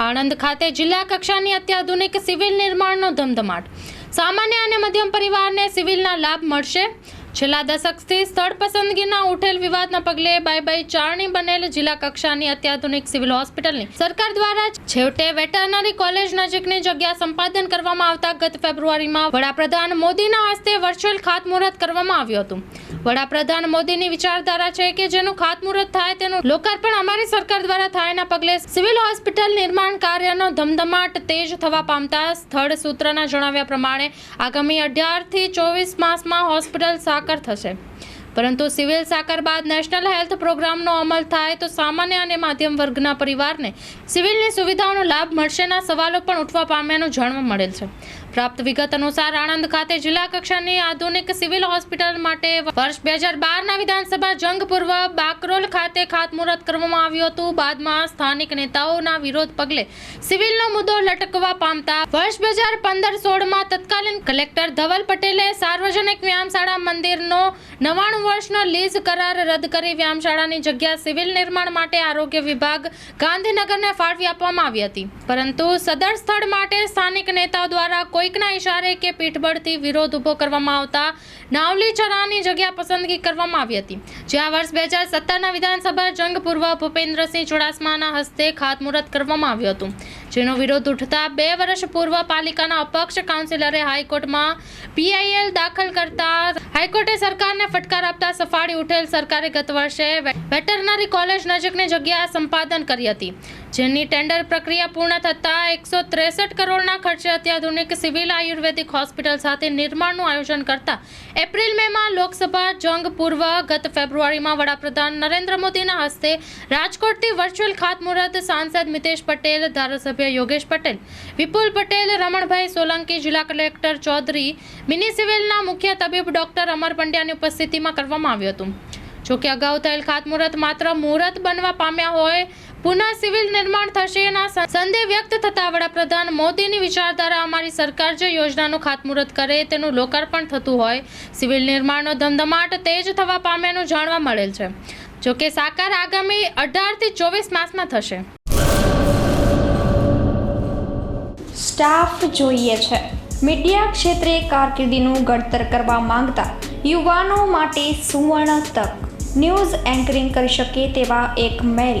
આણંદ ખાતે જિલ્લા કક્ષાની અત્યાધુનિક સિવિલ નિર્માણનો ધમધમાટ. સામાન્ય અને મધ્યમ પરિવારને સિવિલના લાભ મળશે. છેલ્લા દશકથી સ્થળ પસંદગીના ઉઠેલ વિવાદના પગલે બાય બાય ચારણી બનેલ જિલ્લા કક્ષાની અત્યાધુનિક સિવિલ હોસ્પિટલની. સરકાર દ્વારા છેવટે વેટરનરી કોલેજ નજીકની જગ્યા સંપાદન કરવામાં આવતા ગત ફેબ્રુઆરીમાં વડાપ્રધાન મોદીના હસ્તે વર્ચ્યુઅલ ખાતમુહૂર્ત કરવામાં આવ્યું હતું. વડાપ્રધાન મોદીની વિચારધારા છે કે જેનું ખાતમુહૂર્ત થાય તેનું લોકાર્પણ અમારી સરકાર દ્વારા થાયના પગલે સિવિલ હોસ્પિટલ નિર્માણ કાર્યનો ધમધમાટ તેજ થવા પામતા સ્થળ સૂત્રના જણાવ્યા પ્રમાણે આગામી અઢારથી ચોવીસ માસમાં હોસ્પિટલ સાકર થશે. પરંતુ સિવિલ સાકર બાદ નેશનલ હેલ્થ પ્રોગ્રામનો અમલ થાય તો સામાન્ય અને માધ્યમ વર્ગના પરિવારને સિવિલની સુવિધાઓનો લાભ મળશેના સવાલો પણ ઉઠવા પામ્યાનું જાણવા મળેલ છે. પ્રાપ્ત વિગત અનુસાર આણંદ ખાતે જિલ્લા કક્ષાની આધુનિક સિવિલ હોસ્પિટલ માટે વર્ષ બે હજાર બારના વિધાનસભા જંગ પૂર્વ બાકરોલ ખાતે ખાતમુહૂર્ત કરવામાં આવ્યું હતું. બાદમાં સ્થાનિક નેતાઓના વિરોધ પગલે સિવિલનો મુદ્દો લટકવા પામતા વર્ષ બે હજાર પંદર સોળમાં તત્કાલીન કલેક્ટર ધવલ પટેલે સાર્વજનિક વ્યાયામશાળા મંદિરનો નવાણું વર્ષનો લીઝ કરાર રદ કરી વ્યાયામશાળાની જગ્યા સિવિલ નિર્માણ માટે આરોગ્ય વિભાગ ગાંધીનગરને ફાળવી આપવામાં આવી હતી. પરંતુ સદર સ્થળ માટે સ્થાનિક નેતાઓ દ્વારા કોઈકના ઇશારે કે પીઠબળથી વિરોધ ઊભો કરવામાં આવતા નાવલી ચરાની જગ્યા પસંદગી કરવામાં આવી હતી. જ્યાં વર્ષ બે હજાર સત્તરના વિધાનસભા જંગ પૂર્વ ભૂપેન્દ્રસિંહ ચુડાસમાના હસ્તે ખાતમુહૂર્ત કરવામાં આવ્યું હતું. જેનો વિરોધ ઉઠતા બે વર્ષ પૂર્વ પાલિકાના અપક્ષ કાઉન્સિલરે હાઈકોર્ટમાં પીઆઈએલ દાખલ કરતા હાઈકોર્ટે સરકારને ફટકાર આપતા સફાળી ઉઠેલ સરકારે ગત વર્ષે વેટરનરી કોલેજ નજીકની જગ્યા સંપાદન કરી હતી. જેની ટેન્ડર પ્રક્રિયા પૂર્ણ થતાં એકસો ત્રેસઠ કરોડના ખર્ચે અત્યાધુનિક સિવિલ આયુર્વેદિક હોસ્પિટલ સાથે નિર્માણનું આયોજન કરતા એપ્રિલ મેમાં લોકસભા જંગ પૂર્વ ગત ફેબ્રુઆરીમાં વડાપ્રધાન નરેન્દ્ર મોદીના હસ્તે રાજકોટથી વર્ચ્યુઅલ ખાતમુહૂર્ત સાંસદ મિતેશ પટેલ, ધારાસભ્ય યોગેશ પટેલ, વિપુલ પટેલ, રમણભાઈ સોલંકી, જિલ્લા કલેક્ટર ચૌધરી, મિની સિવિલના મુખ્ય તબીબ ડોક્ટર અમર પંડ્યાની ઉપસ્થિતિમાં કરવામાં આવ્યું હતું. જોકે અગાઉ થયેલ ખાતમુહૂર્ત માત્ર મુહૂર્ત બનવા પામ્યા હોય પુનઃ સિવિલ નિર્માણ થશે એના સંદેહ વ્યક્ત થતા વડાપ્રધાન મોદીની વિચારધારા અમારી સરકાર જે યોજનાનું ખાતમુહૂર્ત કરે તેનું લોકાર્પણ થતું હોય, સિવિલ નિર્માણનો ધમધમાટ તેજ થવા પામ્યાનું જાણવા મળેલ છે. જોકે સાકાર આગામી અઢારથી ચોવીસ માસમાં થશે. સ્ટાફ જોઈએ છે. મીડિયા ક્ષેત્રે કારકિર્દીનું ઘડતર કરવા માંગતા યુવાનો માટે સુવર્ણ તક. ન્યૂઝ એન્કરિંગ કરી શકે તેવા એક મેલ.